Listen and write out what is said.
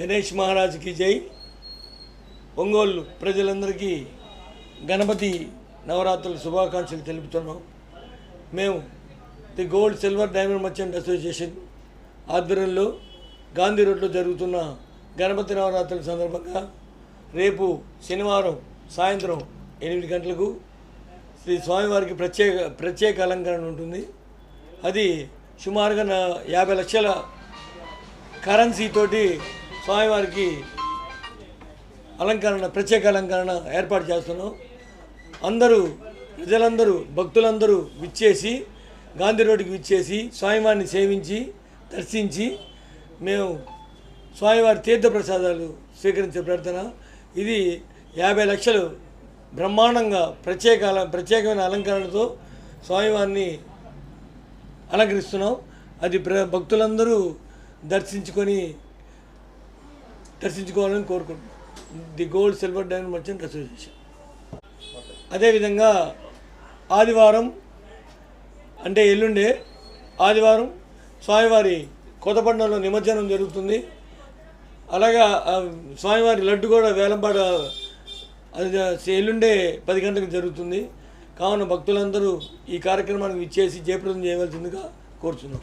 గణేష్ మహారాజుకి జై. ఒంగోలు ప్రజలందరికీ గణపతి నవరాత్రుల శుభాకాంక్షలు తెలుపుతున్నాం. మేము the gold silver diamond merchant association ఆధ్వర్యంలో గాంధీ రోడ్లో జరుగుతున్న గణపతి నవరాత్రుల సందర్భంగా రేపు శనివారం సాయంత్రం ఎనిమిది గంటలకు శ్రీ స్వామివారికి ప్రత్యేక ప్రత్యేక అలంకరణ ఉంటుంది. అది సుమారుగా నా యాభై లక్షల కరెన్సీతోటి స్వామివారికి అలంకరణ ప్రత్యేక అలంకరణ ఏర్పాటు చేస్తున్నాం. అందరూ ప్రజలందరూ భక్తులందరూ విచ్చేసి గాంధీ రోడ్డుకి విచ్చేసి స్వామివారిని సేవించి దర్శించి మేము స్వామివారి తీర్థప్రసాదాలు స్వీకరించే ప్రార్థన. ఇది యాభై లక్షలు బ్రహ్మాండంగా ప్రత్యేక ప్రత్యేకమైన అలంకరణతో స్వామివారిని అలంకరిస్తున్నాం. అది ప్ర భక్తులందరూ దర్శించుకొని దర్శించుకోవాలని కోరుకుంటున్నాం. The gold silver diamond merchant association. అదేవిధంగా ఆదివారం అంటే ఎల్లుండే ఆదివారం స్వామివారి కొత్తపట్నంలో నిమజ్జనం జరుగుతుంది. అలాగా స్వామివారి లడ్డు కూడా వేలంపాట అది ఎల్లుండే పది గంటలకు జరుగుతుంది. కావున భక్తులందరూ ఈ కార్యక్రమానికి ఇచ్చేసి జయప్రదం చేయవలసిందిగా కోరుచున్నాం.